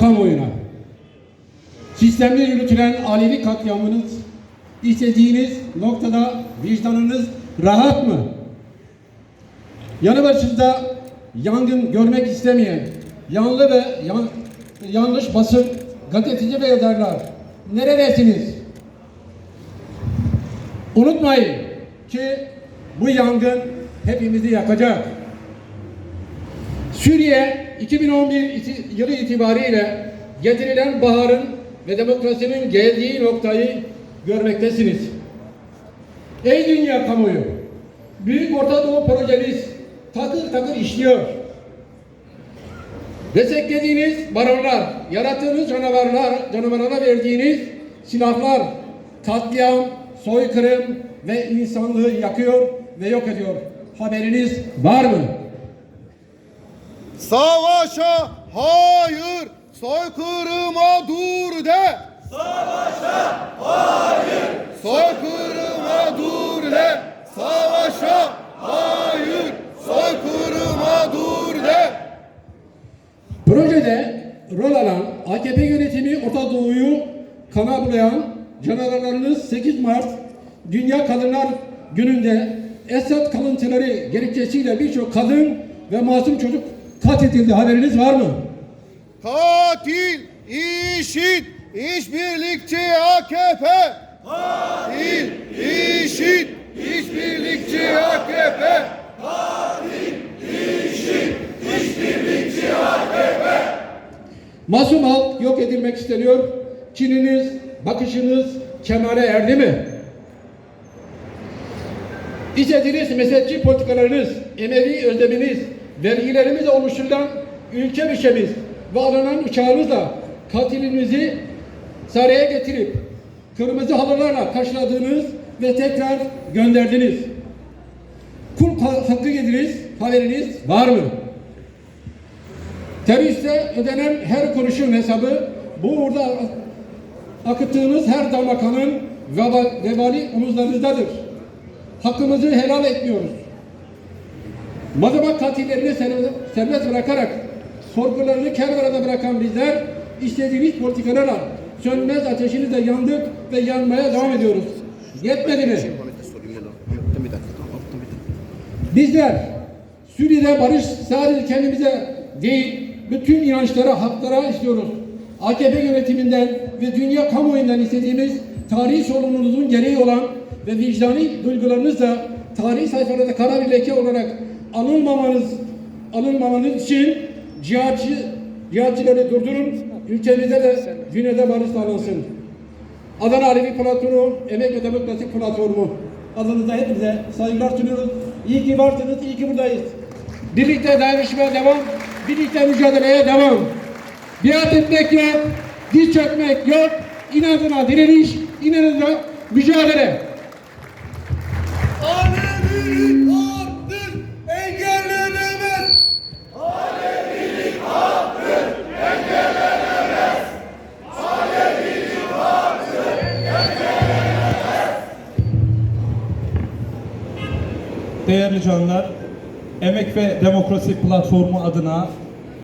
kamuoyuna. Sistemde yürütülen Alevi katliamınız istediğiniz noktada vicdanınız rahat mı? Yanı başınızda yangın görmek istemeyen yanlı ve yan- yanlış basın gazeteci ve yazarlar neredesiniz? Unutmayın ki bu yangın hepimizi yakacak. Suriye 2011 iti- yılı itibariyle getirilen baharın ve demokrasinin geldiği noktayı görmektesiniz. Ey dünya kamuoyu! Büyük Orta Doğu projeniz takır takır işliyor. Desteklediğiniz baronlar, yarattığınız canavarlar, canavarlara verdiğiniz silahlar, katliam, soykırım ve insanlığı yakıyor ve yok ediyor. Haberiniz var mı? Savaşa hayır, soykırıma dur de. Savaşa hayır, soykırıma dur de. Savaşa hayır, soykırıma dur de. Projede rol alan AKP yönetimi Orta Doğu'yu kana bulayan canavarlarınız 8 Mart Dünya Kadınlar Günü'nde Esad kalıntıları gerekçesiyle birçok kadın ve masum çocuk katledildi. Haberiniz var mı? Katil, işit, işbirlikçi AKP. Katil, işit, işbirlikçi AKP. Masum halk yok edilmek isteniyor. Kininiz, bakışınız kemale erdi mi? İstediğiniz mezhepçi politikalarınız, Emevi özleminiz, vergilerimizle oluşturulan ülke bütçemiz ve alınan uçağınızla katilinizi saraya getirip kırmızı halılarla karşıladığınız ve tekrar gönderdiniz. Kul hakkı yediniz, haberiniz var mı? Teröriste ödenen her kuruşun hesabı bu uğurda akıttığınız her damla kanın veba- vebali omuzlarınızdadır. Hakkımızı helal etmiyoruz. Madımak katillerini serbest- bırakarak sorgularını kervanada bırakan bizler istediğiniz politikalarla sönmez ateşinizle yandık ve yanmaya devam ediyoruz. Yetmedi mi? Bizler Suriye'de barış sadece kendimize değil, bütün inançlara, haklara istiyoruz. AKP yönetiminden ve dünya kamuoyundan istediğimiz tarihi sorumluluğumuzun gereği olan ve vicdani duygularınızla tarihi sayfalarda kara bir leke olarak anılmamanız, anılmamanız için cihatçı, cihatçıları durdurun, ülkemizde de dünyada barış sağlansın. Adana Alevi Platformu, Emek ve Demokrasi Platformu. Adınıza hepinize saygılar sunuyoruz. İyi ki varsınız, iyi ki buradayız. Birlikte dayanışmaya devam, birlikte mücadeleye devam. Biat etmek yok, diz çökmek yok, inadına direniş, inadına mücadele. Değerli canlar, Emek ve Demokrasi Platformu adına